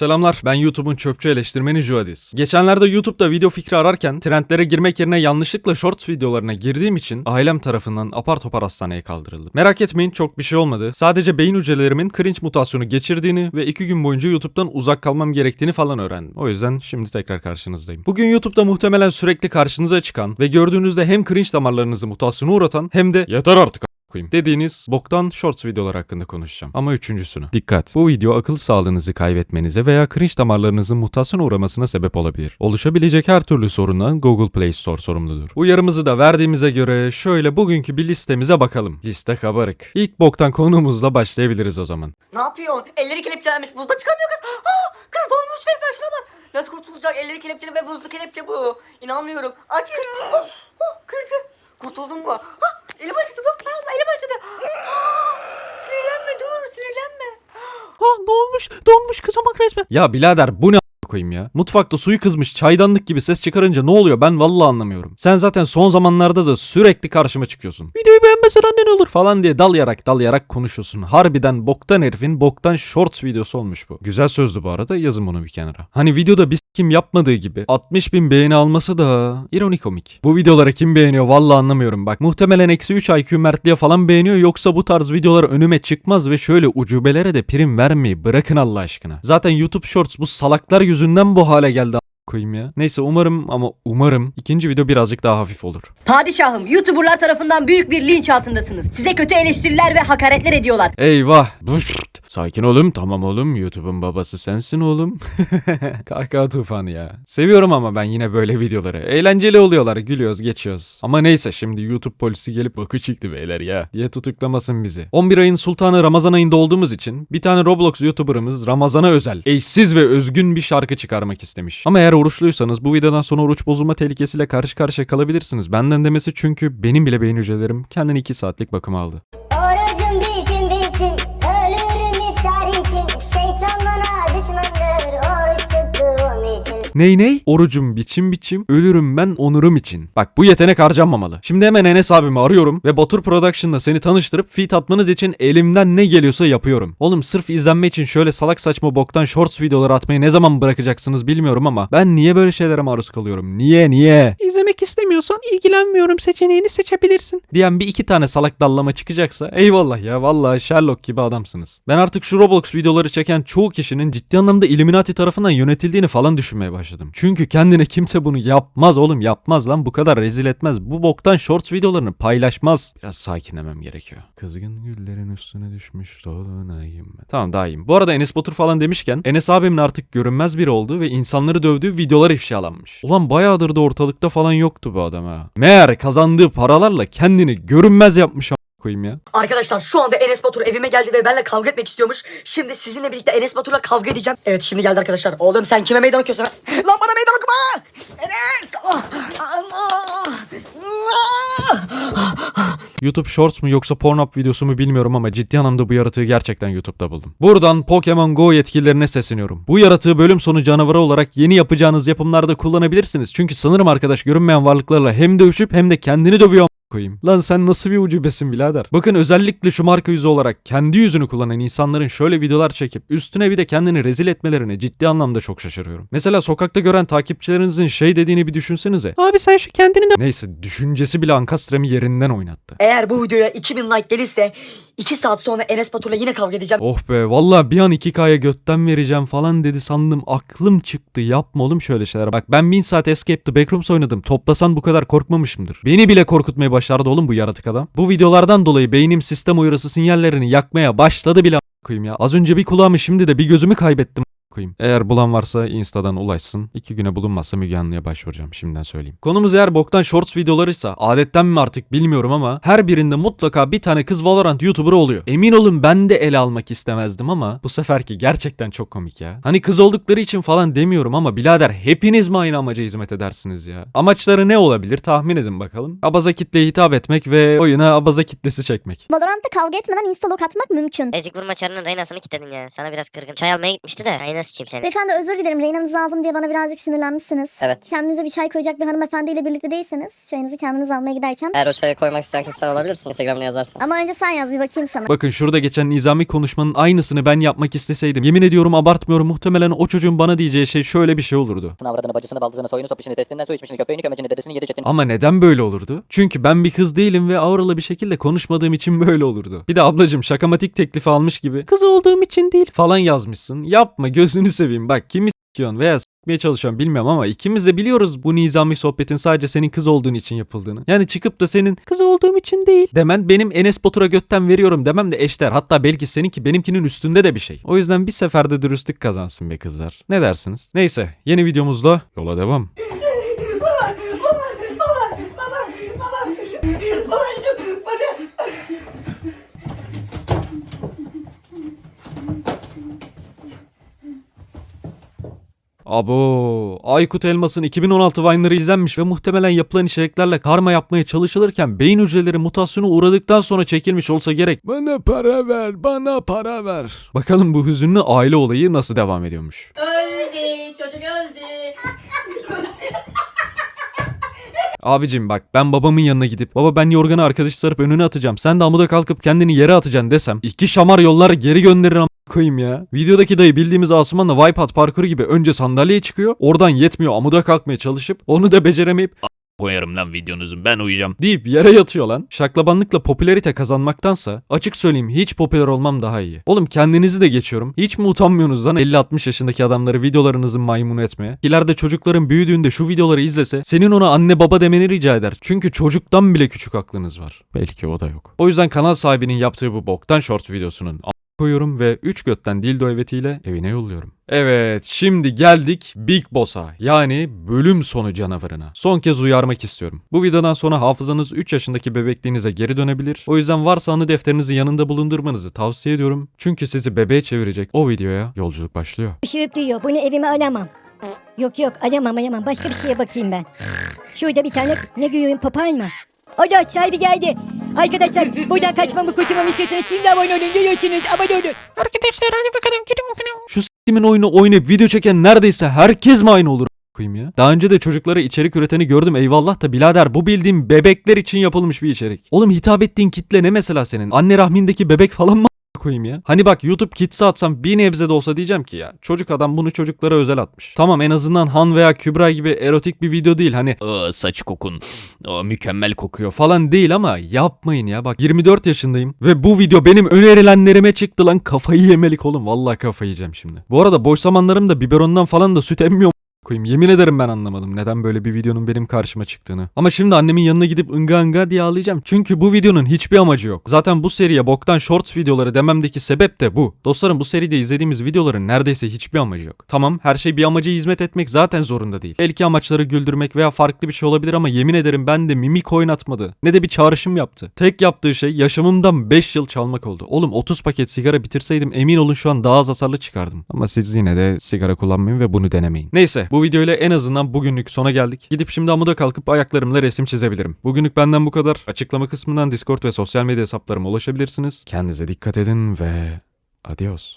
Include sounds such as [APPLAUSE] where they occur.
Selamlar, ben YouTube'un çöpçü eleştirmeni Juadis. Geçenlerde YouTube'da video fikri ararken trendlere girmek yerine yanlışlıkla shorts videolarına girdiğim için ailem tarafından apar topar hastaneye kaldırıldım. Merak etmeyin çok bir şey olmadı. Sadece beyin hücrelerimin cringe mutasyonu geçirdiğini ve iki gün boyunca YouTube'dan uzak kalmam gerektiğini falan öğrendim. O yüzden şimdi tekrar karşınızdayım. Bugün YouTube'da muhtemelen sürekli karşınıza çıkan ve gördüğünüzde hem cringe damarlarınızı mutasyona uğratan hem de yeter artık koyayım dediğiniz boktan shorts videolar hakkında konuşacağım. Ama üçüncüsünü. Dikkat! Bu video akıl sağlığınızı kaybetmenize veya cringe damarlarınızın mutasyona uğramasına sebep olabilir. Oluşabilecek her türlü sorundan Google Play Store sorumludur. Uyarımızı da verdiğimize göre şöyle bugünkü bir listemize bakalım. Liste kabarık. İlk boktan konuğumuzla başlayabiliriz o zaman. Ne yapıyor? Elleri kelepçelenmiş. Buzda çıkamıyor kız. Aa, kız donmuş resmen şuna bak. Nasıl kurtulacak? Elleri kelepçeli ve buzlu kelepçe bu. İnanmıyorum. Aç kız. Oh, oh, kırdı. Kurtuldun mu? Ah, elim acıdı. Bak, ah, elim acıdı. [GASPS] Sinirlenme dur sinirlenme. [GASPS] Ha ne olmuş? Donmuş kızamak resmen. Ya birader bu ne koyayım ya? Mutfakta suyu kızmış çaydanlık gibi ses çıkarınca ne oluyor ben vallahi anlamıyorum. Sen zaten son zamanlarda da sürekli karşıma çıkıyorsun. Videoyu beğenmesen annen olur falan diye dalayarak dalayarak konuşuyorsun. Harbiden boktan herifin boktan shorts videosu olmuş bu. Güzel sözdü bu arada yazın bunu bir kenara. Hani videoda biz kim yapmadığı gibi 60 bin beğeni alması da ironik komik. Bu videoları kim beğeniyor vallahi anlamıyorum bak. Muhtemelen eksi 3 IQ Mertliğe falan beğeniyor yoksa bu tarz videolar önüme çıkmaz ve şöyle ucubelere de prim vermeyi bırakın Allah aşkına. Zaten YouTube Shorts bu salaklar yüzünden bu hale geldi koyayım ya. Neyse umarım ama umarım ikinci video birazcık daha hafif olur. Padişahım, YouTuber'lar tarafından büyük bir linç altındasınız. Size kötü eleştiriler ve hakaretler ediyorlar. Eyvah. Buşt. Sakin oğlum. Tamam oğlum. YouTube'un babası sensin oğlum. [LAUGHS] Kahkaha tufanı ya. Seviyorum ama ben yine böyle videoları. Eğlenceli oluyorlar. Gülüyoruz geçiyoruz. Ama neyse şimdi YouTube polisi gelip bakı çıktı beyler ya diye tutuklamasın bizi. 11 ayın sultanı Ramazan ayında olduğumuz için bir tane Roblox YouTuber'ımız Ramazan'a özel eşsiz ve özgün bir şarkı çıkarmak istemiş. Ama eğer oruçluysanız bu videodan sonra oruç bozulma tehlikesiyle karşı karşıya kalabilirsiniz. Benden demesi çünkü benim bile beyin hücrelerim kendini 2 saatlik bakıma aldı. Ney ney? Orucum biçim biçim, ölürüm ben onurum için. Bak bu yetenek harcanmamalı. Şimdi hemen Enes abimi arıyorum ve Batur Production'la seni tanıştırıp feat atmanız için elimden ne geliyorsa yapıyorum. Oğlum sırf izlenme için şöyle salak saçma boktan shorts videoları atmayı ne zaman bırakacaksınız bilmiyorum ama ben niye böyle şeylere maruz kalıyorum? Niye niye? İzlemek istemiyorsan ilgilenmiyorum seçeneğini seçebilirsin. Diyen bir iki tane salak dallama çıkacaksa eyvallah ya vallahi Sherlock gibi adamsınız. Ben artık şu Roblox videoları çeken çoğu kişinin ciddi anlamda Illuminati tarafından yönetildiğini falan düşünmeye başladım. Çünkü kendine kimse bunu yapmaz oğlum yapmaz lan bu kadar rezil etmez. Bu boktan shorts videolarını paylaşmaz. Biraz sakinlemem gerekiyor. Kızgın güllerin üstüne düşmüş dolunayım ben. Tamam daha iyiyim. Bu arada Enes Batur falan demişken Enes abimin artık görünmez biri olduğu ve insanları dövdüğü videolar ifşalanmış. Ulan bayağıdır da ortalıkta falan yoktu bu adam ha. Meğer kazandığı paralarla kendini görünmez yapmış a- koyayım ya. Arkadaşlar şu anda Enes Batur evime geldi ve benimle kavga etmek istiyormuş. Şimdi sizinle birlikte Enes Batur'la kavga edeceğim. Evet şimdi geldi arkadaşlar. Oğlum sen kime meydan okuyorsun? ha? [LAUGHS] Lan bana meydan okuma! Enes! Ah! Ah! YouTube Shorts mu yoksa Pornhub videosu mu bilmiyorum ama ciddi anlamda bu yaratığı gerçekten YouTube'da buldum. Buradan Pokemon Go yetkililerine sesleniyorum. Bu yaratığı bölüm sonu canavarı olarak yeni yapacağınız yapımlarda kullanabilirsiniz. Çünkü sanırım arkadaş görünmeyen varlıklarla hem dövüşüp hem de kendini dövüyor koyayım. Lan sen nasıl bir ucubesin birader? Bakın özellikle şu marka yüzü olarak kendi yüzünü kullanan insanların şöyle videolar çekip üstüne bir de kendini rezil etmelerine ciddi anlamda çok şaşırıyorum. Mesela sokakta gören takipçilerinizin şey dediğini bir düşünsenize. Abi sen şu kendini de... Neyse düşüncesi bile Ankastrem'i yerinden oynattı. Eğer bu videoya 2000 like gelirse 2 saat sonra Enes Batur'la yine kavga edeceğim. Oh be valla bir an 2K'ya götten vereceğim falan dedi sandım aklım çıktı yapma oğlum şöyle şeyler. Bak ben 1000 saat Escape the Backrooms oynadım toplasan bu kadar korkmamışımdır. Beni bile korkutmayı başardı oğlum bu yaratık adam. Bu videolardan dolayı beynim sistem uyarısı sinyallerini yakmaya başladı bile koyayım ya. Az önce bir kulağımı şimdi de bir gözümü kaybettim koyayım. Eğer bulan varsa Insta'dan ulaşsın. İki güne bulunmazsa Müge Anlı'ya başvuracağım şimdiden söyleyeyim. Konumuz eğer boktan shorts videolarıysa adetten mi artık bilmiyorum ama her birinde mutlaka bir tane kız Valorant YouTuber'ı oluyor. Emin olun ben de ele almak istemezdim ama bu seferki gerçekten çok komik ya. Hani kız oldukları için falan demiyorum ama birader hepiniz mi aynı amaca hizmet edersiniz ya? Amaçları ne olabilir tahmin edin bakalım. Abaza kitleye hitap etmek ve oyuna abaza kitlesi çekmek. Valorant'ta kavga etmeden instalok atmak mümkün Ezik vurma çarının Reyna'sını kilitledin ya. Sana biraz kırgın. Çay almaya gitmişti de. Aynen Ağzına sıçayım seni. Beyefendi özür dilerim. Reyna'nızı aldım diye bana birazcık sinirlenmişsiniz. Evet. Kendinize bir çay koyacak bir hanımefendiyle birlikte değilseniz çayınızı kendiniz almaya giderken. Eğer o çayı koymak isteyen kişi sen olabilirsin. Instagram'ına yazarsan. Ama önce sen yaz bir bakayım sana. Bakın şurada geçen nizami konuşmanın aynısını ben yapmak isteseydim. Yemin ediyorum abartmıyorum muhtemelen o çocuğun bana diyeceği şey şöyle bir şey olurdu. avradını, bacısını, baldızını, soyunu, sopişini, testinden su içmişini, köpeğini, kömecini, dedesini, yedi çetini. Ama neden böyle olurdu? Çünkü ben bir kız değilim ve auralı bir şekilde konuşmadığım için böyle olurdu. Bir de ablacım şakamatik teklifi almış gibi kız olduğum için değil falan yazmışsın. Yapma gözünü seveyim bak kimi s**kiyorsun veya s**meye çalışıyorsun bilmiyorum ama ikimiz de biliyoruz bu nizami sohbetin sadece senin kız olduğun için yapıldığını. Yani çıkıp da senin kız olduğum için değil demen benim Enes Batur'a götten veriyorum demem de eşler. Hatta belki seninki benimkinin üstünde de bir şey. O yüzden bir seferde dürüstlük kazansın be kızlar. Ne dersiniz? Neyse yeni videomuzla yola devam. Abo, Aykut Elmas'ın 2016 Vine'ları izlenmiş ve muhtemelen yapılan içeriklerle karma yapmaya çalışılırken beyin hücreleri mutasyona uğradıktan sonra çekilmiş olsa gerek. Bana para ver, bana para ver. Bakalım bu hüzünlü aile olayı nasıl devam ediyormuş. Öldü. Çocuk öldü. Abicim bak ben babamın yanına gidip baba ben yorganı arkadaşı sarıp önüne atacağım. Sen de amuda kalkıp kendini yere atacaksın desem. iki şamar yollar geri gönderir am- koyayım ya. Videodaki dayı bildiğimiz Asuman'la Wipeout parkuru gibi önce sandalyeye çıkıyor. Oradan yetmiyor amuda kalkmaya çalışıp onu da beceremeyip koyarım lan videonuzun ben uyuyacağım. deyip yere yatıyor lan. Şaklabanlıkla popülerite kazanmaktansa açık söyleyeyim hiç popüler olmam daha iyi. Oğlum kendinizi de geçiyorum. Hiç mi utanmıyorsunuz lan 50-60 yaşındaki adamları videolarınızı maymunu etmeye? İleride çocukların büyüdüğünde şu videoları izlese senin ona anne baba demeni rica eder. Çünkü çocuktan bile küçük aklınız var. Belki o da yok. O yüzden kanal sahibinin yaptığı bu boktan short videosunun koyuyorum ve 3 götten dildo evetiyle evine yolluyorum. Evet şimdi geldik Big Boss'a yani bölüm sonu canavarına. Son kez uyarmak istiyorum. Bu videodan sonra hafızanız 3 yaşındaki bebekliğinize geri dönebilir. O yüzden varsa anı defterinizi yanında bulundurmanızı tavsiye ediyorum. Çünkü sizi bebeğe çevirecek o videoya yolculuk başlıyor. Işırıp diyor. Bunu evime alamam. Yok yok alamam alamam. Başka bir şeye bakayım ben. Şurada bir tane ne görüyorum papağan mı? Allah sahibi geldi. Arkadaşlar buradan kaçmamı kurtulmamı istiyorsanız şimdi abone olun. Görüyorsunuz abone olun. Şu s**timin oyunu oynayıp video çeken neredeyse herkes mi aynı olur koyayım ya? Daha önce de çocuklara içerik üreteni gördüm eyvallah da birader bu bildiğim bebekler için yapılmış bir içerik. Oğlum hitap ettiğin kitle ne mesela senin? Anne rahmindeki bebek falan mı koyayım ya? Hani bak YouTube Kids'e atsam bir nebze de olsa diyeceğim ki ya çocuk adam bunu çocuklara özel atmış. Tamam en azından Han veya Kübra gibi erotik bir video değil hani saç kokun. Aa, mükemmel kokuyor falan değil ama yapmayın ya bak 24 yaşındayım ve bu video benim önerilenlerime çıktı lan kafayı yemelik oğlum vallahi kafayı yiyeceğim şimdi. Bu arada boş zamanlarımda biberondan falan da süt emmiyorum koyayım. Yemin ederim ben anlamadım neden böyle bir videonun benim karşıma çıktığını. Ama şimdi annemin yanına gidip ınga ınga diye ağlayacağım. Çünkü bu videonun hiçbir amacı yok. Zaten bu seriye boktan shorts videoları dememdeki sebep de bu. Dostlarım bu seride izlediğimiz videoların neredeyse hiçbir amacı yok. Tamam her şey bir amaca hizmet etmek zaten zorunda değil. Belki amaçları güldürmek veya farklı bir şey olabilir ama yemin ederim ben de mimik oynatmadı. Ne de bir çağrışım yaptı. Tek yaptığı şey yaşamımdan 5 yıl çalmak oldu. Oğlum 30 paket sigara bitirseydim emin olun şu an daha az hasarlı çıkardım. Ama siz yine de sigara kullanmayın ve bunu denemeyin. Neyse bu videoyla en azından bugünlük sona geldik. Gidip şimdi amuda kalkıp ayaklarımla resim çizebilirim. Bugünlük benden bu kadar. Açıklama kısmından Discord ve sosyal medya hesaplarıma ulaşabilirsiniz. Kendinize dikkat edin ve adios.